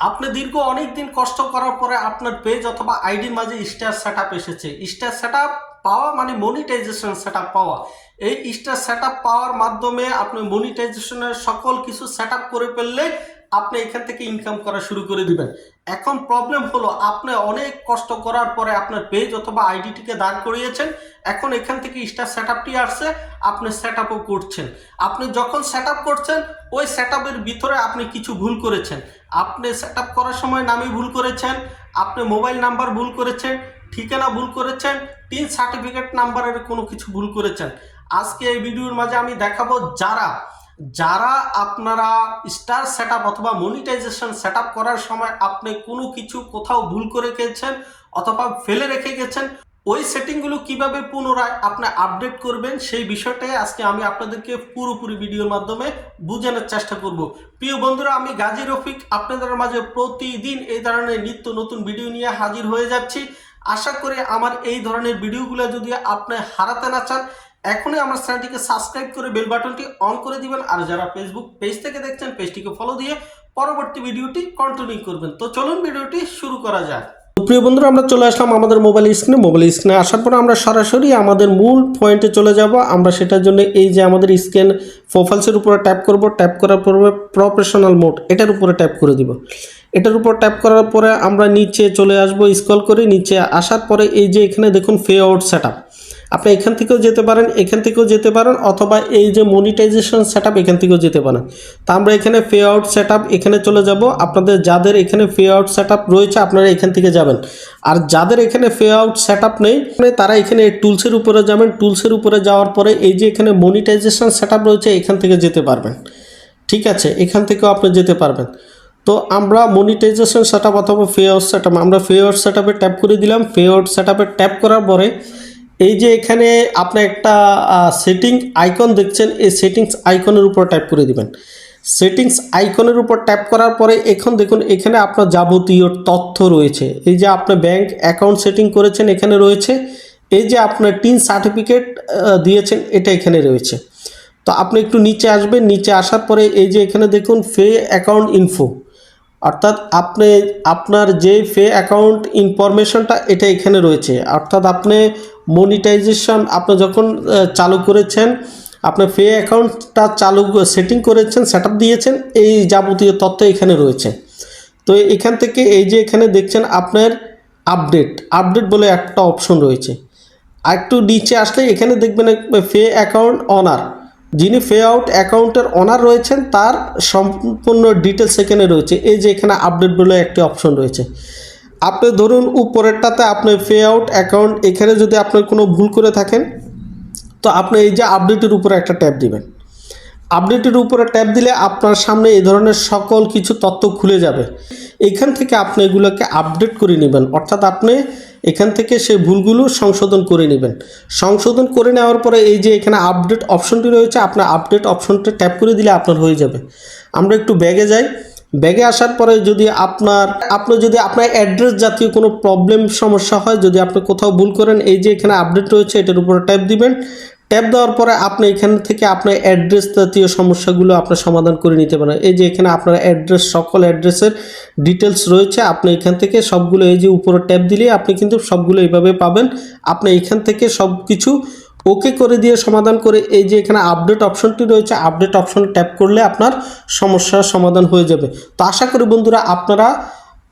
আপনি দীর্ঘ অনেক দিন কষ্ট করার পরে আপনার পেজ অথবা আইডির মাঝে স্টার সেট এসেছে। স্টার সেট পাওয়া মানে মনিটাইজেশন সেট পাওয়া। এই স্টার সেট পাওয়ার মাধ্যমে আপনি মনিটাইজেশনের সকল কিছু সেট করে ফেললে আপনি এখান থেকে ইনকাম করা শুরু করে দিবেন। এখন প্রবলেম হলো, আপনি অনেক কষ্ট করার পরে আপনার পেজ অথবা আইডিটিকে দাঁড় করিয়েছেন। এখন এখান থেকে স্টার সেট আপটি আসছে, আপনি সেট করছেন। আপনি যখন সেট করছেন, ওই সেট ভিতরে আপনি কিছু ভুল করেছেন। আপনি সেট করার সময় নামই ভুল করেছেন, আপনি মোবাইল নাম্বার ভুল করেছেন, ঠিকানা ভুল করেছেন, তিন সার্টিফিকেট নাম্বারের কোনো কিছু ভুল করেছেন। আজকে এই ভিডিওর মাঝে আমি দেখাবো যারা যারা আপনারা স্টার সেট অথবা মনিটাইজেশন সেট করার সময় আপনি কোনো কিছু কোথাও ভুল করে গেছেন অথবা ফেলে রেখে গেছেন ওই সেটিংগুলো কীভাবে পুনরায় আপনি আপডেট করবেন, সেই বিষয়টাই আজকে আমি আপনাদেরকে পুরোপুরি ভিডিওর মাধ্যমে বোঝানোর চেষ্টা করব। প্রিয় বন্ধুরা, আমি গাজী রফিক, আপনাদের মাঝে প্রতিদিন এই ধরনের নিত্য নতুন ভিডিও নিয়ে হাজির হয়ে যাচ্ছি। আশা করি আমার এই ধরনের ভিডিওগুলো যদি আপনি হারাতে না চান, এখনই আমার চ্যানেলটিকে সাবস্ক্রাইব করে বেল বাটনটি অন করে দিবেন। আর যারা ফেসবুক পেজ থেকে দেখছেন পেজটিকে ফলো দিয়ে পরবর্তী ভিডিওটি কন্টিনিউ করবেন। তো চলুন ভিডিওটি শুরু করা যাক। প্রিয় বন্ধুরা, আমরা চলে আসলাম আমাদের মোবাইল স্ক্রিনে মোবাইল স্ক্রিনে আসার পর আমরা সরাসরি আমাদের মূল পয়েন্টে চলে যাব। আমরা সেটার জন্য এই যে আমাদের স্ক্যান প্রোফাইলসের উপরে ট্যাপ করব। ট্যাপ করার পরে প্রফেশনাল মোড এটার উপরে ট্যাপ করে দিব। এটার উপর ট্যাপ করার পরে আমরা নিচে চলে আসব স্ক্রল করে নিচে আসার পরে এই যে এখানে দেখুন ফে আউট সেট আপনি এখান থেকেও যেতে পারেন, এখান থেকেও যেতে পারেন, অথবা এই যে মনিটাইজেশন সেট এখান থেকেও যেতে পারেন। তা আমরা এখানে ফে আউট সেট এখানে চলে যাব। আপনাদের যাদের এখানে ফে আউট সেট রয়েছে, আপনারা এখান থেকে যাবেন। আর যাদের এখানে ফে আউট সেট নেই, তারা এখানে টুলসের উপরে যাবেন। টুলসের উপরে যাওয়ার পরে এই যে এখানে মনিটাইজেশন সেট রয়েছে, এখান থেকে যেতে পারবেন। ঠিক আছে, এখান থেকেও আপনি যেতে পারবেন। তো আমরা মনিটাইজেশন সেট আপ অথবা ফে আউট সেট আমরা ফে আউট সেট ট্যাপ করে দিলাম। ফে আউট সেট ট্যাপ করার পরে এই যে এখানে আপনি একটা সেটিং আইকন দেখছেন, এই সেটিংস আইকনের উপর ট্যাপ করে দিবেন। সেটিংস আইকনের উপর ট্যাপ করার পরে এখন দেখুন, এখানে আপনার যাবতীয় তথ্য রয়েছে। এই যে আপনি ব্যাংক অ্যাকাউন্ট সেটিং করেছেন, এখানে রয়েছে। এই যে আপনার টিন সার্টিফিকেট দিয়েছেন, এটা এখানে রয়েছে। তো আপনি একটু নিচে আসবেন, নিচে আসার পরে এই যে এখানে দেখুন ফে অ্যাকাউন্ট ইনফো অর্থাৎ আপনি, আপনার যে ফে অ্যাকাউন্ট ইনফরমেশনটা এটা এখানে রয়েছে। অর্থাৎ আপনি মনিটাইজেশন আপনি যখন চালু করেছেন আপনার ফে অ্যাকাউন্টটা চালু সেটিং করেছেন সেট দিয়েছেন, এই যাবতীয় তথ্য এখানে রয়েছে। তো এখান থেকে এই যে এখানে দেখছেন আপনার আপডেট আপডেট বলে একটা অপশন রয়েছে। একটু নিচে আসলে এখানে দেখবেন ফে অ্যাকাউন্ট অনার যিনি ফে আউট অ্যাকাউন্টের অনার রয়েছেন, তার সম্পূর্ণ ডিটেলস এখানে রয়েছে। এই যে এখানে আপডেট বলে একটি অপশন রয়েছে। আপনি ধরুন, উপরেরটাতে আপনি ফে আউট অ্যাকাউন্ট এখানে যদি আপনি কোনো ভুল করে থাকেন, তো আপনি এই যে আপডেটের উপরে একটা ট্যাপ দিবেন। আপডেটের উপরে ট্যাপ দিলে আপনার সামনে এই ধরনের সকল কিছু তথ্য খুলে যাবে। এখান থেকে আপনি এগুলোকে আপডেট করে নেবেন। অর্থাৎ আপনি এখান থেকে সেই ভুলগুলো সংশোধন করে নেবেন। সংশোধন করে নেওয়ার পরে এই যে এখানে আপডেট অপশনটি রয়েছে, আপনার আপডেট অপশনটা ট্যাপ করে দিলে আপনার হয়ে যাবে। আমরা একটু ব্যাগে যাই। ব্যাগে আসার পরে যদি আপনার আপনার যদি আপনার অ্যাড্রেস জাতীয় কোনো প্রবলেম, সমস্যা হয়, যদি আপনি কোথাও ভুল করেন, এই যে এখানে আপডেট রয়েছে, এটার উপরে ট্যাপ দিবেন। ট্যাপ দেওয়ার পরে আপনি এখান থেকে আপনার অ্যাড্রেস জাতীয় সমস্যাগুলো আপনার সমাধান করে নিতে পারেন। এই যে এখানে আপনার অ্যাড্রেস, সকল অ্যাড্রেসের ডিটেলস রয়েছে, আপনি এখান থেকে সবগুলো এই যে উপরে ট্যাপ দিলে আপনি কিন্তু সবগুলো এইভাবে পাবেন। আপনি এখান থেকে সব কিছু ওকে করে দিয়ে সমাধান করে এই যে এখানে আপডেট অপশনটি রয়েছে, আপডেট অপশন ট্যাপ করলে আপনার সমস্যার সমাধান হয়ে যাবে। তো আশা করি বন্ধুরা আপনারা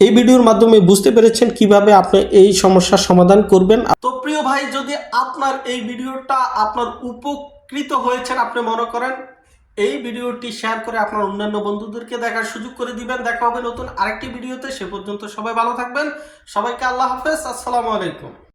এই ভিডিওর মাধ্যমে বুঝতে পেরেছেন কীভাবে আপনি এই সমস্যার সমাধান করবেন। তো প্রিয় ভাই, যদি আপনার এই ভিডিওটা আপনার উপকৃত হয়েছেন, আপনি মনে করেন এই ভিডিওটি শেয়ার করে আপনার অন্যান্য বন্ধুদেরকে দেখার সুযোগ করে দিবেন। দেখা হবে নতুন আরেকটি ভিডিওতে। সে পর্যন্ত সবাই ভালো থাকবেন। সবাইকে আল্লাহ হাফেজ। আসসালামু আলাইকুম।